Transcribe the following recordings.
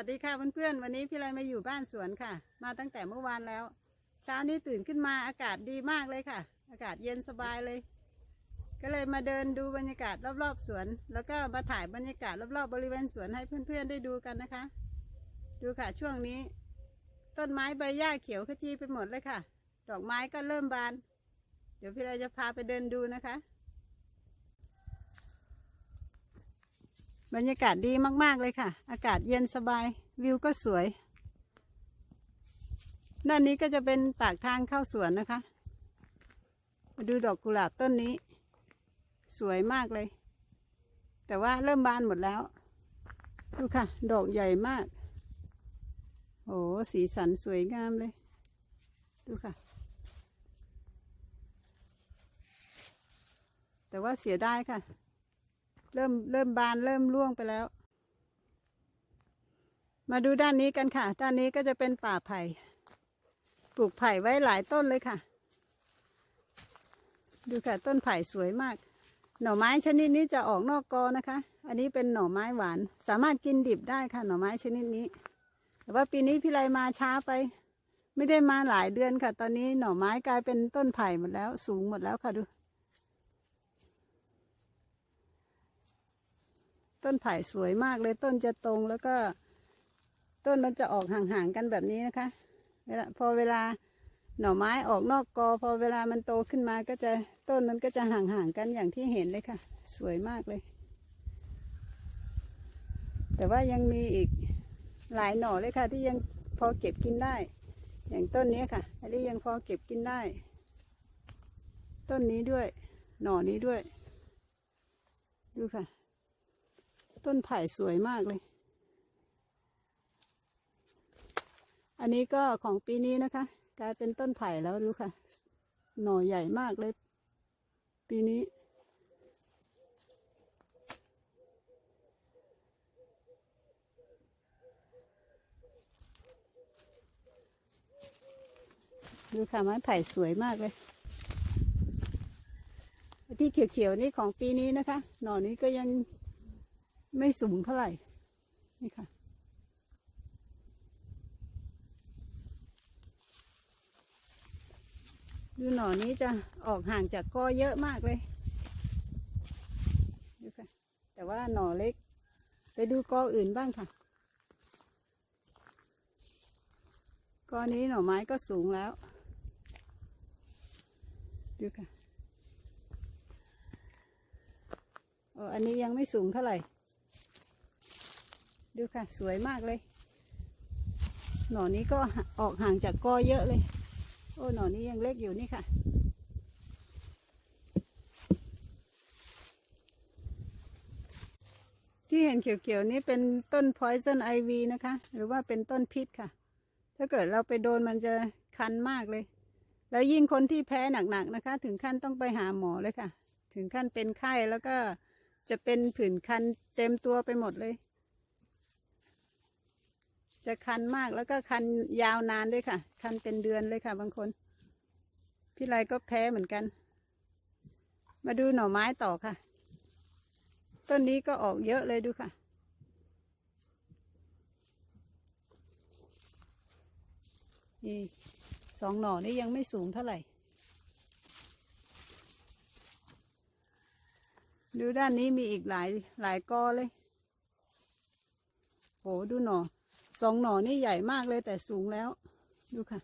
วัสดีค่ะเพื่อนๆ วันนี้พี่ไรมาอยู่บ้านสวนค่ะ มาตั้งแต่เมื่อวานแล้ว เช้านี้ตื่นขึ้นมาอากาศดีมากเลยค่ะ อากาศเย็นสบายเลย ก็เลยมาเดินดูบรรยากาศรอบๆสวน แล้วก็มาถ่ายบรรยากาศรอบๆบริเวณสวนให้เพื่อนๆได้ดูกันนะคะ ดูค่ะช่วงนี้ ต้นไม้ใบหญ้าเขียวขจีไปหมดเลยค่ะ ดอกไม้ก็เริ่มบาน เดี๋ยวพี่ไรจะพาไปเดินดูนะคะ บรรยากาศดีมาก ๆ เลยค่ะ อากาศเย็นสบาย วิวก็สวย ด้านนี้ก็จะเป็นปากทางเข้าสวนนะคะ มาดูดอกกุหลาบต้นนี้ สวยมากเลย แต่ว่าเริ่มบานหมดแล้ว ดูค่ะ ดอกใหญ่มาก โอ้สีสันสวยงามเลย ดูค่ะ แต่ว่าเสียดายค่ะ เริ่มเริ่มบานเริ่มร่วงไปแล้ว มาดูด้านนี้กันค่ะ ด้านนี้ก็จะเป็นป่าไผ่ ปลูกไผ่ไว้หลายต้นเลยค่ะ ดูค่ะต้นไผ่สวยมาก หน่อไม้ชนิดนี้จะออกนอกกอนะคะ อันนี้เป็นหน่อไม้หวาน สามารถกินดิบได้ค่ะ หน่อไม้ชนิดนี้ แต่ว่าปีนี้พี่ไรมาช้าไป ไม่ได้มาหลายเดือนค่ะ ตอนนี้หน่อไม้กลายเป็นต้นไผ่หมดแล้ว สูงหมดแล้วค่ะดู ต้นไผ่สวยมากเลยต้นจะตรงแล้วก็ ต้นมันจะออกห่างๆกันแบบนี้นะคะเวลาพอเวลาหน่อไม้ออกนอกกอ พอเวลามันโตขึ้นมาก็จะต้นมันก็จะห่างๆกันอย่างที่เห็นเลยค่ะ สวยมากเลย แต่ว่ายังมีอีกหลายหน่อเลยค่ะ ที่ยังพอเก็บกินได้ อย่างต้นนี้ค่ะ อันนี้ยังพอเก็บกินได้ ต้นนี้ด้วย หน่อนี้ด้วย ดูค่ะ ต้นไผ่สวยมากเลย อันนี้ก็ของปีนี้นะคะ กลายเป็นต้นไผ่แล้วดูค่ะ หน่อใหญ่มากเลย ปีนี้ ดูค่ะไม้ไผ่สวยมากเลยที่เขียวๆนี่ของปีนี้นะคะ หน่อนี้ก็ยัง ไม่สูงเท่าไหร่ นี่ค่ะ ดูหน่อนี้จะออกห่างจากกอเยอะมากเลยดูค่ะ แต่ว่าหน่อเล็ก ไปดูกออื่นบ้างค่ะก้อนี้หน่อไม้ก็สูงแล้ว ดูค่ะโอ้อันนี้ยังไม่สูงเท่าไหร่ ดูค่ะ สวยมากเลย หน่อนี้ก็ออกห่างจากกอเยอะเลย โอ้หน่อนี้ยังเล็กอยู่นี่ค่ะ ที่เห็นเขียวๆนี้เป็นต้น poison ivy นะคะ หรือว่าเป็นต้นพิษค่ะ ถ้าเกิดเราไปโดนมันจะคันมากเลย แล้วยิ่งคนที่แพ้หนักๆนะคะ ถึงขั้นต้องไปหาหมอเลยค่ะ ถึงขั้นเป็นไข้แล้วก็จะเป็นผื่นคันเต็มตัวไปหมดเลย จะคันมากแล้วก็คันยาวนานด้วยค่ะ คันเป็นเดือนเลยค่ะ บางคน พี่ไรก็แพ้เหมือนกัน มาดูหน่อไม้ต่อค่ะ ต้นนี้ก็ออกเยอะเลยดูค่ะ นี่สองหน่อนี่ยังไม่สูงเท่าไหร่ ดูด้านนี้มีอีกหลายหลายกอเลยโหดูหน่อ สองหน่อนี่ใหญ่มากเลยแต่สูงแล้ว ดูค่ะ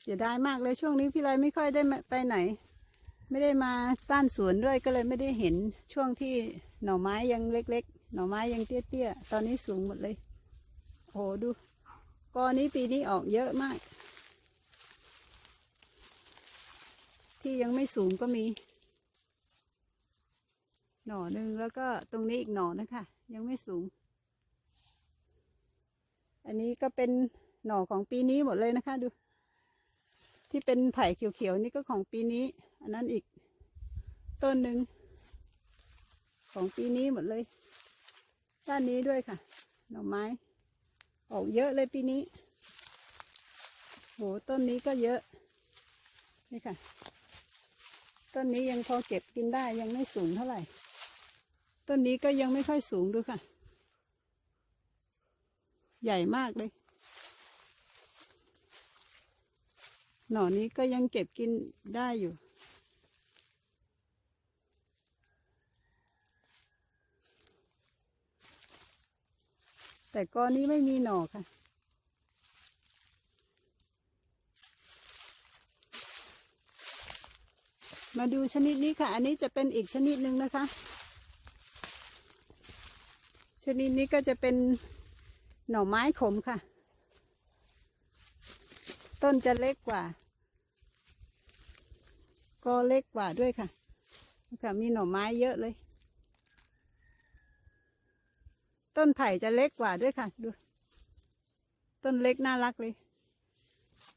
เสียดายมากเลยช่วงนี้พี่ไรไม่ค่อยได้ไปไหน ไม่ได้มาต้านสวนด้วยก็เลยไม่ได้เห็นช่วงที่หน่อไม้ยังเล็ก ๆ หน่อไม้ยังเตี้ยๆตอนนี้สูงหมดเลยโอ้ดูกอนี้ปีนี้ออกเยอะมาก ที่ยังไม่สูงก็มี หน่อหนึ่งแล้วก็ตรงนี้อีกหน่อนะคะ ยังไม่สูง อันนี้ก็เป็นหน่อของปีนี้หมดเลยนะคะดู ที่เป็นไผ่เขียวๆนี่ก็ของปีนี้ อันนั้นอีกต้นหนึ่งของปีนี้หมดเลย ด้านนี้ด้วยค่ะ หน่อไม้ ออกเยอะเลยปีนี้โหต้นนี้ก็เยอะ นี่ค่ะ ต้นนี้ยังพอเก็บกินได้ยังไม่สูงเท่าไหร่ ต้นนี้ก็ยังไม่ค่อยสูงดูค่ะ ใหญ่มากเลย หน่อนี้ก็ยังเก็บกินได้อยู่แต่ก้อนี้ไม่มีหน่อค่ะ มาดูชนิดนี้ค่ะ อันนี้จะเป็นอีกชนิดหนึ่งนะคะ ชนิดนี้ก็จะเป็นหน่อไม้ขมค่ะ ต้นจะเล็กกว่า ก็เล็กกว่าด้วยค่ะค่ะมีหน่อไม้เยอะเลย ต้นไผ่จะเล็กกว่าด้วยค่ะ ดู ต้นเล็กน่ารักเลย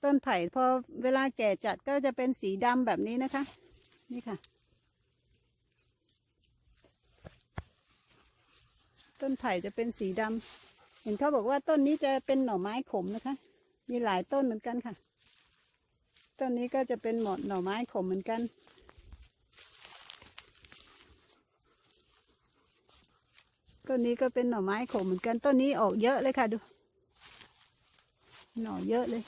ต้นไผ่พอเวลาแก่จัดก็จะเป็นสีดำแบบนี้นะคะ นี่ค่ะ ต้นไผ่จะเป็นสีดำเห็นเขาบอกว่าต้นนี้จะเป็นหน่อไม้ขมนะคะ มีหลายต้นเหมือนกันค่ะ ต้นนี้ก็จะเป็นหมดหน่อไม้ขมเหมือนกัน ต้นนี้ก็เป็นหน่อไม้ขมเหมือนกัน ต้นนี้ออกเยอะเลยค่ะดู หน่อเยอะเลย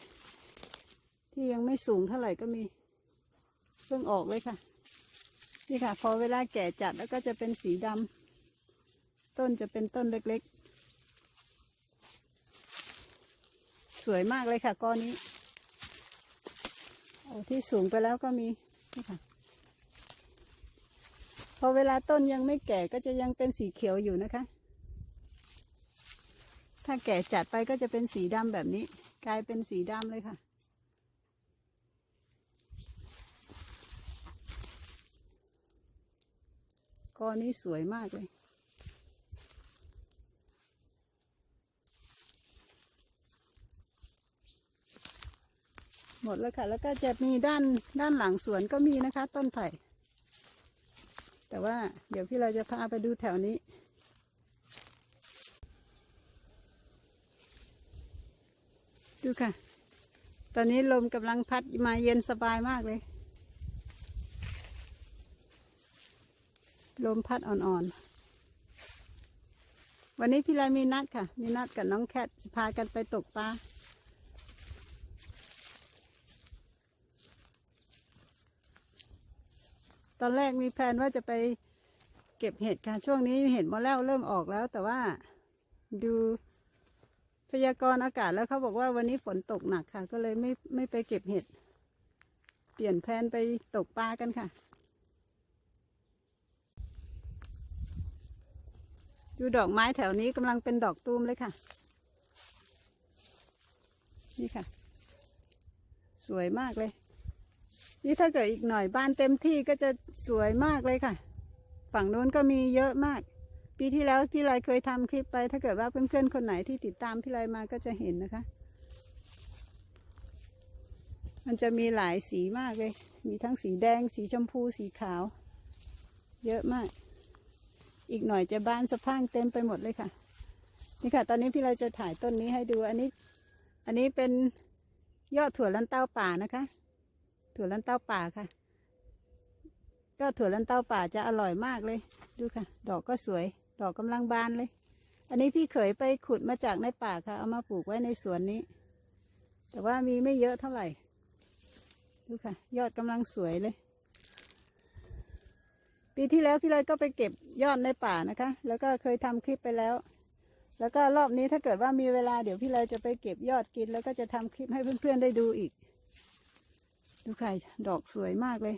ที่ยังไม่สูงเท่าไหร่ก็มี เพิ่งออกเลยค่ะ นี่ค่ะ พอเวลาแก่จัดแล้วก็จะเป็นสีดำ ต้นจะเป็นต้นเล็กๆ สวยมากเลยค่ะก้อนนี้โอ้ที่สูงไปแล้วก็มีนี่ค่ะพอเวลาต้นยังไม่แก่ก็จะยังเป็นสีเขียวอยู่นะคะ ถ้าแก่จัดไปก็จะเป็นสีดำแบบนี้ กลายเป็นสีดำเลยค่ะ ก้อนี้สวยมากเลย หมดแล้วค่ะ แล้วก็จะมีด้านด้านหลังสวนก็มีนะคะ ต้นไผ่ แต่ว่าเดี๋ยวพี่เราจะพาไปดูแถวนี้ ดูค่ะ ตอนนี้ลมกำลังพัดมาเย็นสบายมากเลย ลมพัดอ่อนๆวันนี้พี่ไรมีนัดค่ะ มีนัดกับน้องแคทจะพากันไปตกปลา ตอนแรกมีแผนว่าจะไปเก็บเห็ดค่ะช่วงนี้เห็ดมาแล้วเริ่มออกแล้ว แต่ว่าดูพยากรณ์อากาศแล้วเขาบอกว่าวันนี้ฝนตกหนักค่ะ ก็เลยไม่ไม่ไปเก็บเห็ด เปลี่ยนแผนไปตกปลากันค่ะ ดูดอกไม้แถวนี้กำลังเป็นดอกตูมเลยค่ะ นี่ค่ะ สวยมากเลย นี่ถ้าเกิดอีกหน่อยบ้านเต็มที่ก็จะสวยมากเลยค่ะ ฝั่งนู้นก็มีเยอะมาก ปีที่แล้วพี่ไรเคยทำคลิปไป ถ้าเกิดว่าเพื่อนๆคนไหนที่ติดตามพี่ไรมาก็จะเห็นนะคะ มันจะมีหลายสีมากเลย มีทั้งสีแดงสีชมพูสีขาว เยอะมาก อีกหน่อยจะบานสะพังเต็มไปหมดเลยค่ะนี่ค่ะ ตอนนี้พี่เราจะถ่ายต้นนี้ให้ดู อันนี้ อันนี้เป็นยอดถั่วลันเต้าป่านะคะ ถั่วลันเต้าป่าค่ะยอดถั่วลันเต้าป่าจะอร่อยมากเลย ดูค่ะ ดอกก็สวย ดอกกำลังบานเลย อันนี้พี่เขยไปขุดมาจากในป่าค่ะ เอามาปลูกไว้ในสวนนี้ แต่ว่ามีไม่เยอะเท่าไหร่ ดูค่ะ ยอดกำลังสวยเลย ปีที่แล้วพี่เลยก็ไปเก็บยอดในป่านะคะ แล้วก็เคยทำคลิปไปแล้วแล้วก็รอบนี้ถ้าเกิดว่ามีเวลาเดี๋ยวพี่เลยจะไปเก็บยอดกิน แล้วก็จะทำคลิปให้เพื่อนๆได้ดูอีก ดูค่ดอกสวยมากเลย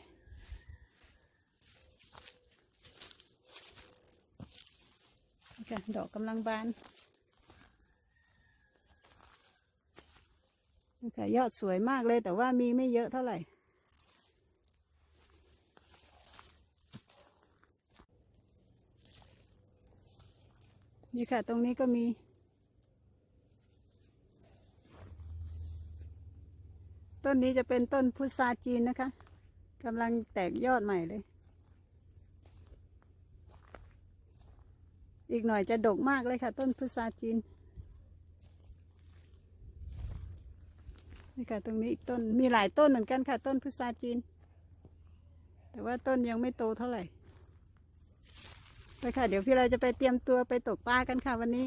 ค่ะดอกกำลังบานนี่ค่ะยอดสวยมากเลย แต่ว่ามีไม่เยอะเท่าไหร่ นี่ค่ะ ตรงนี้ก็มี ต้นนี้จะเป็นต้นพุทราจีนนะคะกำลังแตกยอดใหม่เลย อีกหน่อยจะดกมากเลยค่ะ ต้นพุทราจีน นี่ค่ะ ตรงนี้อีกต้น มีหลายต้นเหมือนกันค่ะ ต้นพุทราจีน แต่ว่าต้นยังไม่โตเท่าไหร่ ไปค่ะ เดี๋ยวพี่เราจะไปเตรียมตัวไปตกปลากันค่ะวันนี้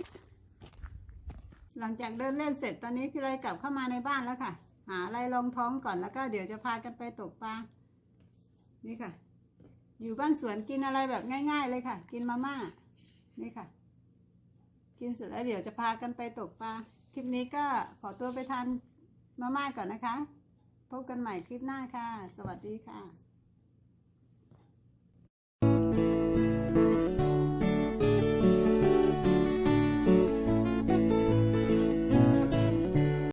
หลังจากเดินเล่นเสร็จตอนนี้พี่เลยกลับเข้ามาในบ้านแล้วค่ะาอะไรรองท้องก่อนแล้วก็เดี๋ยวจะพากันไปตกปลา นี่ค่ะ อยู่บ้านสวนกินอะไรแบบง่าย ๆ เลยค่ะ กินมาม่า นี่ค่ะ กินเสร็จแล้วเดี๋ยวจะพากันไปตกปลา คลิปนี้ก็ขอตัวไปทานมาม่าก่อนนะคะ พบกันใหม่คลิปหน้าค่ะ สวัสดีค่ะ